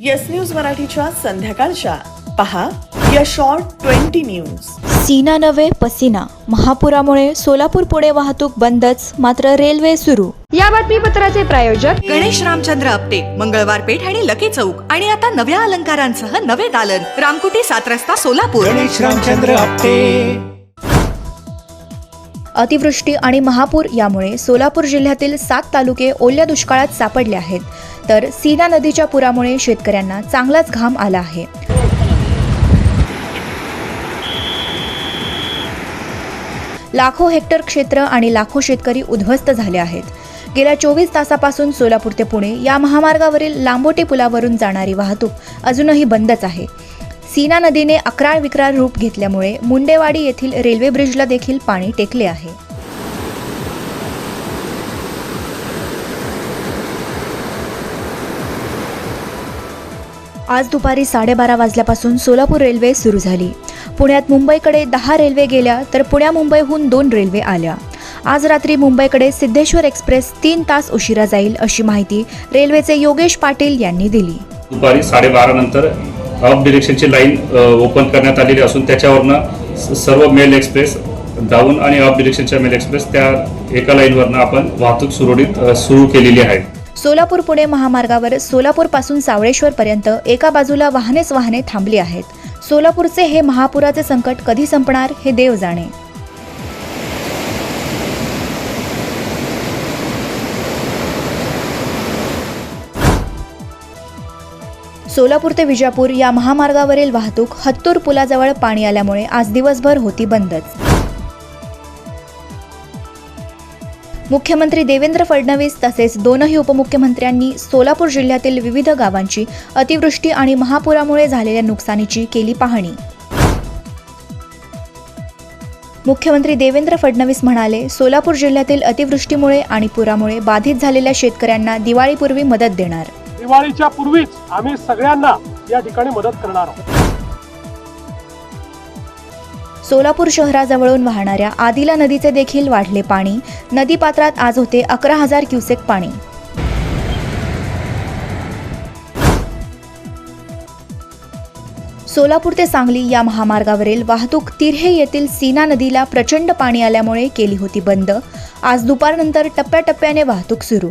Yes news मराठीच्या संध्याकाळच्या. पहा या शॉर्ट ट्वेंटी न्यूज सीना नव्हे पसीना. महापुरामुळे सोलापूर पुणे वाहतूक बंदच मात्र रेल्वे सुरू. या बातमीपत्राचे प्रायोजक गणेश रामचंद्र आपटे मंगळवार पेठ आणि लकी चौक. आणि आता नव्या अलंकारांसह नवे दालन. रामकुटी सात रस्ता सोलापूर. गणेश रामचंद्र आपटे. अतिवृष्टी आणि महापूर यामुळे सोलापूर जिल्ह्यातील सात तालुके ओल्या दुष्काळात सापडले आहेत. तर सीना नदीच्या पुरामुळे शेतकऱ्यांना चांगलाच घाम आला आहे. लाखो हेक्टर क्षेत्र आणि लाखो शेतकरी उद्ध्वस्त झाले आहेत. गेल्या चोवीस तासापासून सोलापूर ते पुणे या महामार्गावरील लांबोटी पुलावरून जाणारी वाहतूक अजूनही बंदच आहे. सीना नदीने अकराळ विक्राळ रूप घेतल्यामुळे मुंडेवाडी येथील रेल्वे ब्रिजला देखील पाणी टेकले आहे. आज दुपारी साडेबारा वाजल्यापासून सोलापूर रेल्वे सुरू झाली. पुण्यात मुंबईकडे दहा रेल्वे गेल्या तर पुण्या मुंबईहून दोन रेल्वे आल्या. आज रात्री मुंबईकडे सिद्धेश्वर एक्सप्रेस तीन तास उशिरा जाईल अशी माहिती रेल्वेचे योगेश पाटील यांनी दिली. दुपारी साडेबारा नंतर ऑफ डिरेक्शनची लाईन ओपन करण्यात आलेली असून त्याच्यावरनं सर्व मेल एक्सप्रेस डाऊन आणि ऑफ डिरेक्शनच्या मेल एक्सप्रेस त्या एका लाईनवरनं आपण वाहतूक सुरळीत सुरू केलेली आहे. सोलापूर पुणे महामार्गावर सोलापूरपासून सावळेश्वर पर्यंत एका बाजूला वाहनेच वाहने थांबली आहेत. सोलापूरचे हे महापुराचे संकट कधी संपणार हे देव जाणे. सोलापूर ते विजापूर या महामार्गावरील वाहतूक हत्तूर पुलाजवळ पाणी आल्यामुळे आज दिवसभर होती बंदच. मुख्यमंत्री देवेंद्र फडणवीस तसेच दोनही उपमुख्यमंत्र्यांनी सोलापूर जिल्ह्यातील विविध गावांची अतिवृष्टी आणि महापुरामुळे झालेल्या नुकसानीची केली पाहणी. मुख्यमंत्री देवेंद्र फडणवीस म्हणाले सोलापूर जिल्ह्यातील अतिवृष्टीमुळे आणि पुरामुळे बाधित झालेल्या शेतकऱ्यांना दिवाळीपूर्वी मदत देणार. दिवाळीच्या पूर्वीच आम्ही सगळ्यांना या ठिकाणी मदत करणार आहोत. सोलापूर शहराजवळून वाहणाऱ्या आदिला नदीचे देखील वाढले पाणी. नदीपात्रात आज होते अकरा हजार क्युसेक पाणी. सोलापूर ते सांगली या महामार्गावरील वाहतूक तिर्हे येथील सीना नदीला प्रचंड पाणी आल्यामुळे केली होती बंद. आज दुपारनंतर टप्प्याटप्प्याने वाहतूक सुरू.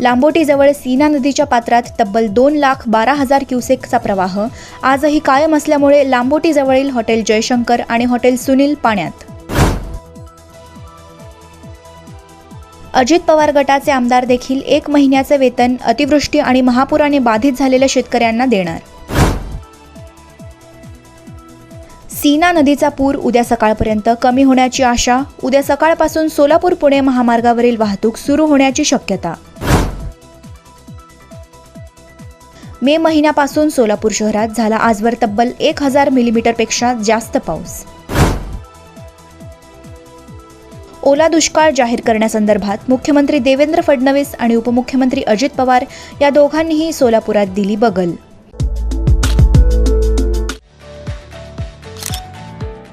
लांबोटीजवळ सीना नदीच्या पात्रात तब्बल दोन लाख बारा हजार क्युसेकचा प्रवाह. आजही कायम असल्यामुळे लांबोटीजवळील हॉटेल जयशंकर आणि हॉटेल सुनील पाण्यात. अजित पवार गटाचे आमदार देखील एक महिन्याचे वेतन अतिवृष्टी आणि महापुराने बाधित झालेल्या शेतकऱ्यांना देणार. सीना नदीचा पूर उद्या सकाळपर्यंत कमी होण्याची आशा उद्या सकाळपासून सोलापूर पुणे महामार्गावरील वाहतूक सुरू होण्याची शक्यता. मे महिन्यापासून सोलापूर शहरात झाला आजवर तब्बल एक हजार मिलीमीटरपेक्षा जास्त पाऊस. ओला दुष्काळ जाहीर करण्यासंदर्भात मुख्यमंत्री देवेंद्र फडणवीस आणि उपमुख्यमंत्री अजित पवार या दोघांनीही सोलापुरात दिली बगल.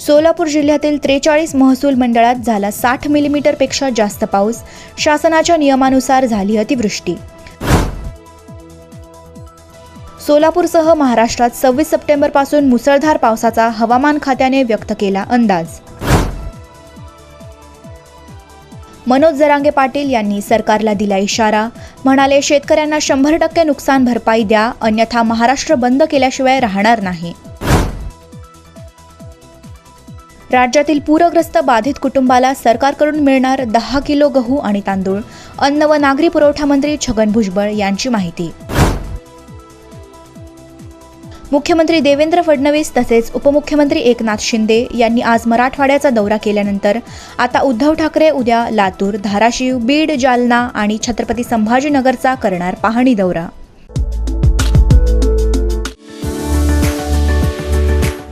सोलापूर जिल्ह्यातील त्रेचाळीस महसूल मंडळात झाला साठ मिलीमीटरपेक्षा जास्त पाऊस. शासनाच्या नियमानुसार झाली अतिवृष्टी. सोलापूरसह महाराष्ट्रात सव्वीस सप्टेंबरपासून मुसळधार पावसाचा हवामान खात्याने व्यक्त केला अंदाज. मनोज जरांगे पाटील यांनी सरकारला दिला इशारा. म्हणाले शेतकऱ्यांना शंभर टक्के नुकसान भरपाई द्या अन्यथा महाराष्ट्र बंद केल्याशिवाय राहणार नाही. राज्यातील पूरग्रस्त बाधित कुटुंबाला सरकारकडून मिळणार दहा किलो गहू आणि तांदूळ. अन्न व नागरी पुरवठा मंत्री छगन भुजबळ यांची माहिती. मुख्यमंत्री देवेंद्र फडणवीस तसेच उपमुख्यमंत्री एकनाथ शिंदे यांनी आज मराठवाड्याचा दौरा केल्यानंतर आता उद्धव ठाकरे उद्या लातूर धाराशिव बीड जालना आणि छत्रपती संभाजीनगरचा करणार पाहणी दौरा.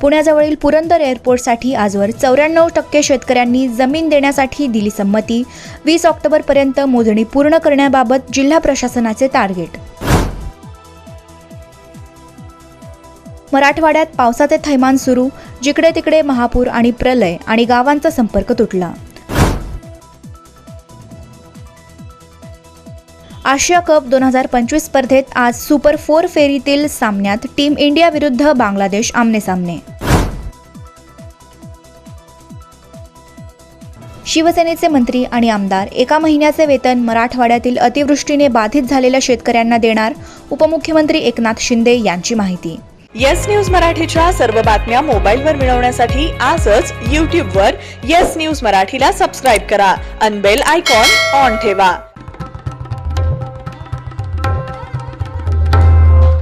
पुण्याजवळील पुरंदर एअरपोर्टसाठी आजवर चौऱ्याण्णव टक्के शेतकऱ्यांनी जमीन देण्यासाठी दिली संमती. वीस ऑक्टोबरपर्यंत मोजणी पूर्ण करण्याबाबत जिल्हा प्रशासनाचे टार्गेट. मराठवाड्यात पावसाचे थैमान सुरू. जिकडे तिकडे महापूर आणि प्रलय आणि गावांचा संपर्क तुटला. आशिया कप दोन हजार पंचवीस स्पर्धेत आज सुपर फोर फेरीतील सामन्यात टीम इंडिया विरुद्ध बांगलादेश आमनेसामने. शिवसेनेचे मंत्री आणि आमदार एका महिन्याचे वेतन मराठवाड्यातील अतिवृष्टीने बाधित झालेल्या शेतकऱ्यांना देणार उपमुख्यमंत्री एकनाथ शिंदे यांची माहिती. येस न्यूज मराठीच्या सर्व बातम्या मोबाईलवर मिळवण्यासाठी आजच यूट्यूबवर येस न्यूज मराठीला सबस्क्राईब करा अनबेल आयकॉन ऑन ठेवा.